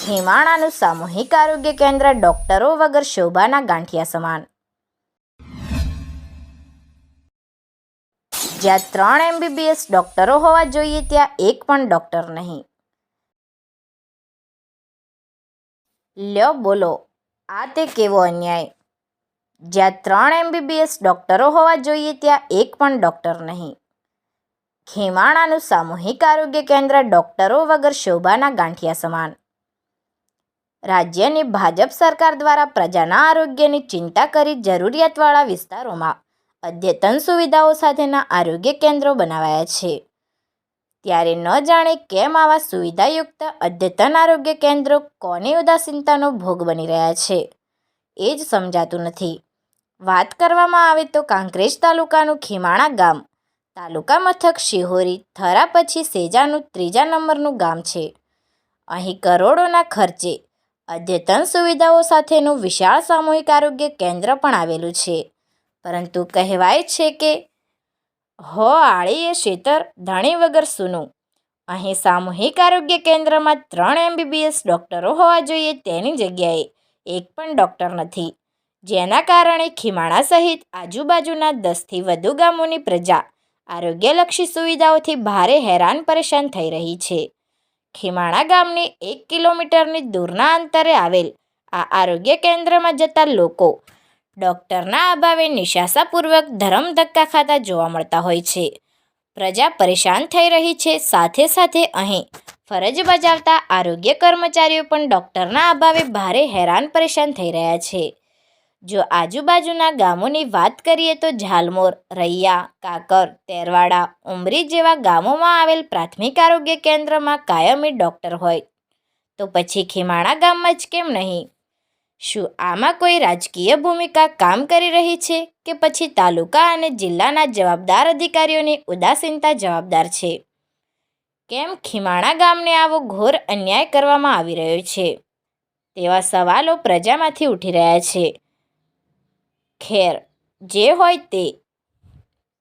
ખીમાણાનું સામૂહિક આરોગ્ય કેન્દ્ર ડોક્ટરો વગર શોભાના ગાંઠિયા સમાન. જ્યાં ત્રણ એમબીબીએસ ડોક્ટરો હોવા જોઈએ, ત્યાં એક પણ ડોક્ટર નહીં. લ્યો બોલો, આ તે કેવો અન્યાય? જ્યાં ત્રણ એમબીબીએસ ડોક્ટરો હોવા જોઈએ, ત્યાં એક પણ ડોક્ટર નહીં. ખેમાણાનું સામૂહિક આરોગ્ય કેન્દ્ર ડોક્ટરો વગર શોભાના ગાંઠિયા સમાન. રાજ્યની ભાજપ સરકાર દ્વારા પ્રજાના આરોગ્યની ચિંતા કરી જરૂરિયાતવાળા વિસ્તારોમાં અદ્યતન સુવિધાઓ સાથેના આરોગ્ય કેન્દ્રો બનાવાયા છે. ત્યારે ન જાણે કેમ આવા સુવિધાયુક્ત અદ્યતન આરોગ્ય કેન્દ્રો કોની ઉદાસીનતાનો ભોગ બની રહ્યા છે. એ જ સમજાતું નથી. વાત કરવામાં આવે તો કાંકરેજ તાલુકાનું ખીમાણા ગામ, તાલુકા મથક શિહોરી, થરા પછી સેજાનું ત્રીજા નંબરનું ગામ છે. અહીં કરોડોના ખર્ચે અદ્યતન સુવિધાઓ સાથેનું વિશાળ સામૂહિક આરોગ્ય કેન્દ્ર પણ આવેલું છે. પરંતુ કહેવાય છે કે હો આળીએ શેતર, ધણી વગર સૂનું. અહીં સામૂહિક આરોગ્ય કેન્દ્રમાં ત્રણ એમબીબીએસ ડૉક્ટરો હોવા જોઈએ તેની જગ્યાએ એક પણ ડૉક્ટર નથી. જેના કારણે ખીમાણા સહિત આજુબાજુના દસથી વધુ ગામોની પ્રજા આરોગ્યલક્ષી સુવિધાઓથી ભારે હેરાન પરેશાન થઈ રહી છે. ખીમાણા ગામની એક કિલોમીટરની દૂરના અંતરે આવેલ આ આરોગ્ય કેન્દ્રમાં જતા લોકો ડૉક્ટરના અભાવે નિશાસાપૂર્વક ધરમ ધક્કા ખાતા જોવા મળતા હોય છે. પ્રજા પરેશાન થઈ રહી છે. સાથે સાથે અહીં ફરજ બજાવતા આરોગ્ય કર્મચારીઓ પણ ડૉક્ટરના અભાવે ભારે હેરાન પરેશાન થઈ રહ્યા છે. જો આજુબાજુના ગામોની વાત કરીએ તો ઝાલમોર, રૈયા, કાકર, તેરવાડા, ઉમરી જેવા ગામોમાં આવેલ પ્રાથમિક આરોગ્ય કેન્દ્રમાં કાયમી ડૉક્ટર હોય. તો પછી ખીમાણા ગામમાં જ કેમ નહીં? શું આમાં કોઈ રાજકીય ભૂમિકા કામ કરી રહી છે કે પછી તાલુકા અને જિલ્લાના જવાબદાર અધિકારીઓની ઉદાસીનતા જવાબદાર છે? કેમ ખીમાણા ગામને આવો ઘોર અન્યાય કરવામાં આવી રહ્યો છે? તેવા સવાલો પ્રજામાંથી ઉઠી રહ્યા છે. ખેર, જે હોય તે.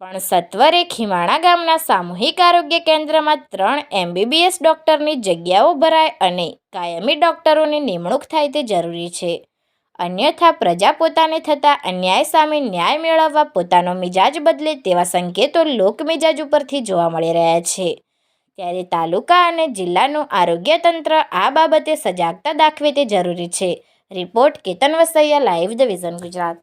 પણ સત્વરે ખીમાણા ગામના સામૂહિક આરોગ્ય કેન્દ્રમાં ત્રણ એમબીબીએસ ડૉક્ટરની જગ્યાઓ ભરાય અને કાયમી ડૉક્ટરોની નિમણૂક થાય તે જરૂરી છે. અન્યથા પ્રજા પોતાને થતા અન્યાય સામે ન્યાય મેળવવા પોતાનો મિજાજ બદલે તેવા સંકેતો લોકમિજાજ ઉપરથી જોવા મળી રહ્યા છે. ત્યારે તાલુકા અને જિલ્લાનું આરોગ્ય તંત્ર આ બાબતે સજાગતા દાખવે તે જરૂરી છે. Report Ketan Vasaiya, live the vision Gujarat.